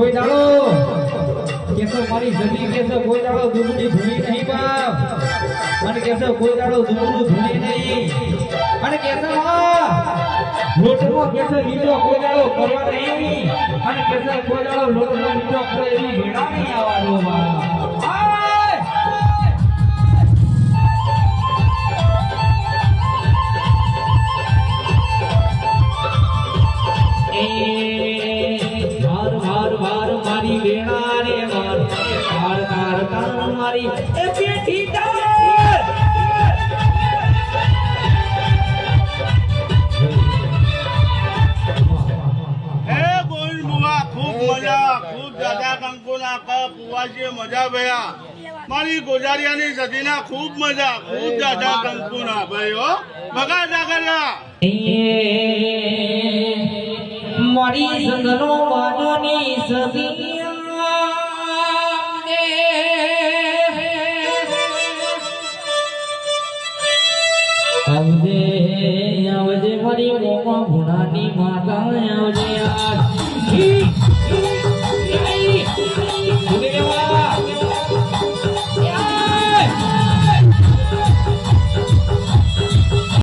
કોઈ દાડો કેસો મારી જડી કેસો કોઈ દાડો દુબડી ધૂણી નહીં બાપ. અને કેસો કોઈ દાડો દુબડું ધૂણી નહીં. અને કેસો કરવા નહીં. અને! માર માર માર મારી વેણા રે માર. એ પેઠી મજા ભયા. મારી ગોજારિયાની સદીના ખૂબ મજા ખૂબ દાદા કંકુના ભાઈ હો. બગા જાગરિયા મારી આવજે આવજે મારી મોમાં ભુણાની માતા આવજે આજ